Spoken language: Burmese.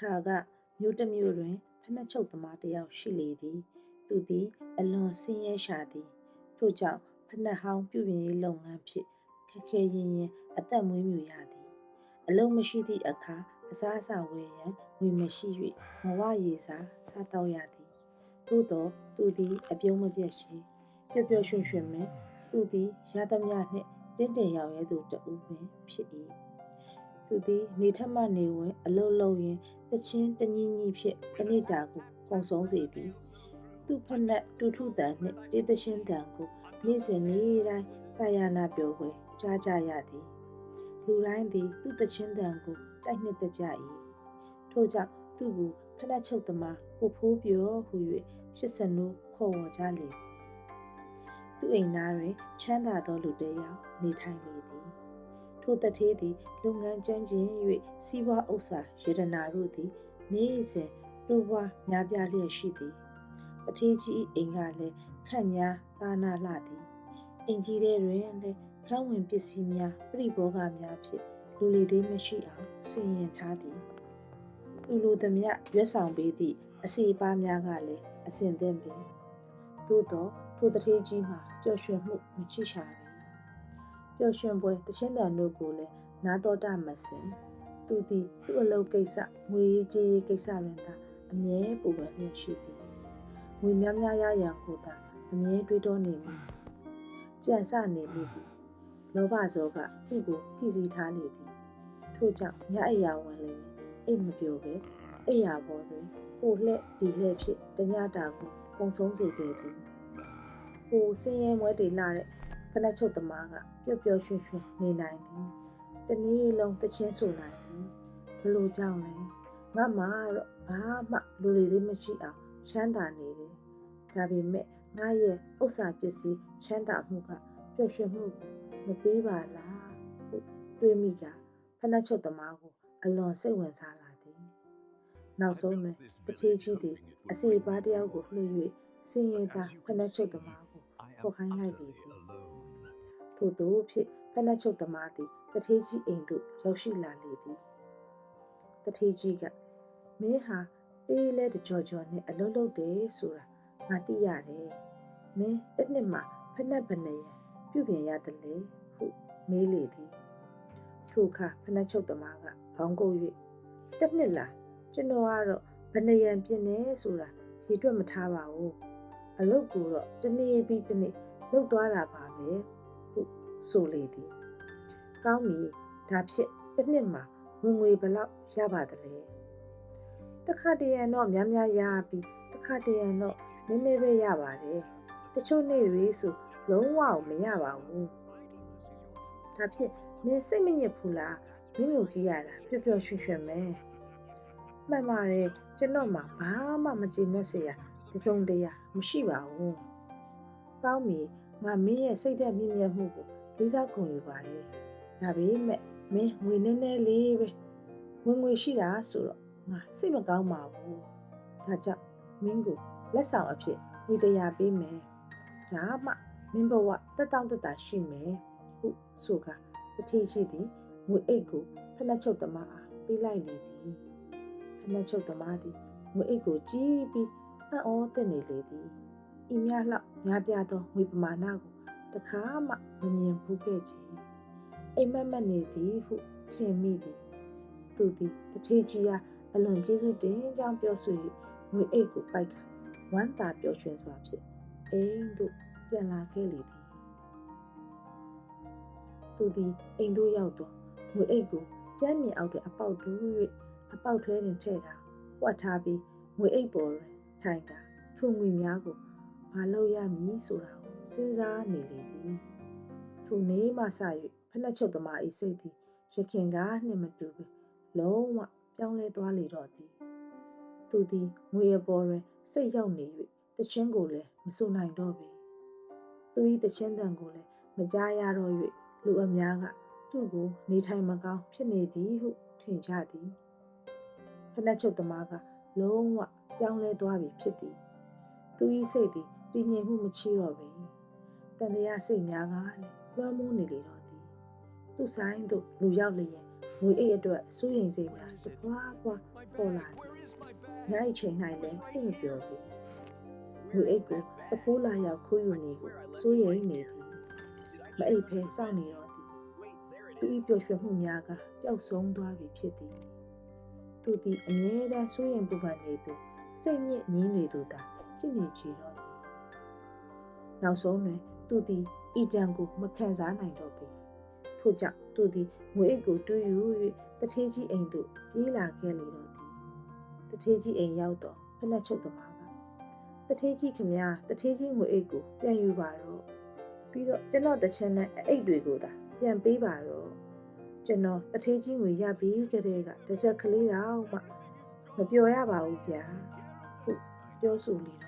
ခါကမြို့တစ်မြို့တွင်ဖနက်ချုပ်သမားတစ်ယောက်ရှိလေသည် သူသည် အလွန်ဆင်းရဲရှာသည်ထို့ကြောင့်ဖနက်ဟောင်းပြုပြင်ရေးလုပ်ငန်းဖြင့်ခက်ခဲရင်ရင်အသက်မွေးမြူရသည်အလုံးမရှိသည့်အခါအစားအစာဝယ်ရန်ငွေမရှိ၍မဝရေစာစားတော့ရသည်သို့သောသူသည်အပြုံးမပြတ်ရှိပျော်ပျော်ရွှင်ရွှင်မဲ့သူသည်ရသမျှနှင့်တင့်တယ်ရောက်ရဲသူတဦးပင်ဖြစ်၏ သူသည်နေထက်မှနေဝင်အလုံးလုံးရင်တချင်းတညီညီဖြင့်တနေ့တာကိုပုံဆုံးစေသည်သူဖက်နှက်တူထုတန်နှင့်တေးသရှင်တန်ကိုနေ့စဉ်နေ့တိုင်းတာယာနာပြောခွေကြားကြရသည်လူတိုင်းသည်သူ့တချင်းတန်ကိုကြိုက်နှစ်သက်ကြ၏ထို့ကြောင့်သူ့ကိုဖက်နှက်ချုပ်သမားကိုဖိုးပြောဟု၍ဖြစ်စနူးခေါ်ဝေါ်ကြလေသည်သူ့အိမ်သားတွင်ချမ်းသာသောလူတစ်ယောက်နေထိုင်လေသည် ထိုတထေးသည်လုပ်ငန်းကျွမ်းကျင်၍စီးပွားဥစ္စာယေဒနာတို့သည် နေ့စဉ်တိုးပွားများပြားလျက်ရှိသည်တထေးကြီးအိမ်ကလည်းခန့်ညာသာနာလှသည်အိမ်ကြီးထဲတွင်လည်းခန်းဝင်ပစ္စည်းများပြိဘောဂများဖြင့်လူလီသေးမရှိအောင်စီရင်ထားသည်လူလူသမျှရွက်ဆောင်ပေးသည့်အစီအပါများကလည်းအစဉ်သင့်ပင်သို့သောထိုတထေးကြီးမှာပျော်ရွှင်မှုမချိရှာပေ ပျော်ရွှင်ပွဲတခြင်းတန်တို့ကိုလည်းနာတော်တာမစင်သူသည်သူ့အလုပ်ကိစ္စငွေရေးကြေးရေးကိစ္စတွင်သာအမြဲပူပန်လျက်ရှိသည်ငွေများများရရန်ကိုသာအမြဲတွေးတောနေမိကြံစနေမိသည်လောဘဇောကသူ့ကိုဖိစီးထားလေသည်ထို့ကြောင့်ညအိယာဝင်လေအိတ်မပြောပဲအိယာပေါ်တွင်ဟိုလှက်ဒီလှက်ဖြစ်တညတာကိုပုံဆုံးစေခဲ့သည်ဟိုစင်းရဲမွဲတေလာတဲ့ ဖနက်ချုပ်သမားကပျော့ပျော့ရွှင်ရွှင်နေနိုင်သည်တနေ့လုံးတချင်းဆိုနိုင်သည်ဘလို့ကြောင့်လဲငါမှတော့ဘာမှလူတွေသေးမရှိအောင်ချမ်းသာနေတယ်ဒါပေမဲ့ငါရဲ့ဥစ္စာပစ္စည်းချမ်းသာမှုကပျော်ရွှင်မှုမပေးပါလားဟုတွေးမိကြဖနက်ချုပ်သမားကိုအလွန်စိတ်ဝင်စားလာသည်နောက်ဆုံးတွင်တထေးကြီးသည်အစီအပါးတယောက်ကိုလှူ၍စင်ရသာဖနက်ချုပ်သမားကိုခေါ်ခိုင်းလိုက်လေသည် ထို့သောဖြင့်ဖနက်ချုပ်သမားသည်တထေးကြီးအိမ်သို့ရောက်ရှိလာလေသည်တထေးကြီးကမင်းဟာအေးလဲတကြောကြောနဲ့အလုံးလုံးတယ်ဆိုတာငါသိရတယ်မင်းတစ်နှစ်မှာဖနက်ဘယ်နှရပြုပြင်ရတယ်လေဟုမေးလေသည်ထိုအခါဖနက်ချုပ်သမားကခေါင်းကုပ်၍တစ်နှစ်လားကျွန်တော်ကတော့ဘယ်နှရန်ပြင်းနေဆိုတာရေတွက်မထားပါဘူးအလုတ်ကိုတော့တနေ့ပြီးတနေ့လုတ်သွားတာပါပဲဟု ဆိုလေသည်ကောင်းပြီဒါဖြစ်တစ်နှစ်မှာဝင်ငွေဘယ်လောက်ရပါသလဲတခါတရံတော့များများရပြီးတခါတရံတော့နည်းနည်းပဲရပါတယ်တချို့နေ့တွေဆိုလုံးဝမရပါဘူးဒါဖြစ်မင်းစိတ်မညစ်ဘူးလားမင်းကိုကြည့်ရတာပျော်ပျော်ရွှင်ရွှင်ပဲမှန်ပါတယ်ကျွန်တော်မှဘာမှမကျေနပ်စေရတစုံတရာမရှိပါဘူးကောင်းပြီငါမင်းရဲ့စိတ်သက်မြင့်မြတ်မှုကို လေးစားခုံယူပါတယ်ဒါပေမဲ့မင်းငွေနည်းနည်းလေးပဲဝင်ငွေရှိတာဆိုတော့ငါစိတ်မကောင်းပါဘူးဒါကြောင့်မင်းကိုလက်ဆောင်အဖြစ်ဝေတရားပေးမယ်ဒါမှမင်းဘဝတက်တောင့်တက်တာရှိမယ်ဟုဆိုကတတိရှိသည်ငွေအိတ်ကိုဖနှက်ချုပ်သမားအားပေးလိုက်လေသည်ဖနှက်ချုပ်သမားသည်ငွေအိတ်ကိုကြည့်ပြီးအံ့ဩသင့်နေလေသည်ဤများလောက်များပြားသောငွေပမာဏကိုတခါမှ မမြင်ဘူးခဲ့ချေအိမ်မက်မက်နေသည်ဟုထင်မိသည်သူသည်တထေးကြီးအားအလွန်ကျေးဇူးတင်ကြောင်းပြောဆို၍ငွေအိတ်ကိုပိုက်ကဝမ်းသာပျော်ရွှင်စွာဖြင့်အိမ်သို့ပြန်လာခဲ့လေသည်သူသည်အိမ်သို့ရောက်သောငွေအိတ်ကိုကျမ်းမြေအောက်တွင်အပေါက်တူး၍အပေါက်ထဲတွင်ထည့်ကာပွက်ထားပြီးငွေအိတ်ပေါ်တွင်ထိုင်ကာထိုငွေများကိုမလုပ်ရမည်ဆိုတာကိုစဉ်းစားနေလေသည် ထိုနေ့မှစ၍ဖနှက်ချုပ်သမား၏စိတ်သည်ရခင်ကားနှင့်မတူပဲလုံးဝပြောင်းလဲသွားလေတော့သည်သူသည်ငွေအပေါ်တွင်စိတ်ရောက်နေ၍တချင်းကိုလည်းမဆိုနိုင်တော့ပေသူ၏တချင်းတန်ကိုလည်းမကြားရတော့၍လူအများကသူ့ကိုနေထိုင်မကောင်းဖြစ်နေသည်ဟုထင်ကြသည်ဖနှက်ချုပ်သမားကလုံးဝပြောင်းလဲသွားပြီဖြစ်သည်သူ၏စိတ်သည်တည်ငြိမ်မှုမချီတော့ပေတန်တရားစိတ်များကလည်း လွှမ်းမိုးနေလေတော့သည်သူဆိုင်သို့လူရောက်လျင်ငွေအိတ်အတွက်စိုးရိမ်စိတ်များတပွားပွားပေါ်လာသည်ညအိတ်ချိန်၌လည်းသိမပြောဘူးငွေအိတ်ကိုတဖိုးလာရောက်ခိုးယူနေကိုစိုးရိမ်နေသည်မအိတ်ဖဲစောင့်နေတော့သည်သူ၏ပျော်ရွှင်မှုများကပျောက်ဆုံးသွားပြီဖြစ်သည်သူသည်အမြဲတမ်းစိုးရိမ်ပူပန်နေသူစိတ်ညစ်ညင်းနေသူသာဖြစ်နေချေတော့သည်နောက်ဆုံးတွင် သူသည်ဤကြံကိုမခံစားနိုင်တော့ပေထို့ကြောင့်သူသည်ငွေအိတ်ကိုတူးယူ၍တထေးကြီးအိမ်သို့ပြေးလာခဲ့လေတော့သည်တထေးကြီးအိမ်ရောက်တော့ဖက်နှက်ချုပ်သမားကတထေးကြီးခမညာတထေးကြီးငွေအိတ်ကိုပြန်ယူပါတော့ပြီးတော့ကျွန်တော်တချင်နဲ့အိတ်တွေကိုသာပြန်ပေးပါတော့ကျွန်တော်တထေးကြီးငွေရပြီးကြတဲ့ကတစ်စက်ကလေးတော့မှမပြောရပါဘူးဗျာဟုတ်ပြောဆိုလေတော့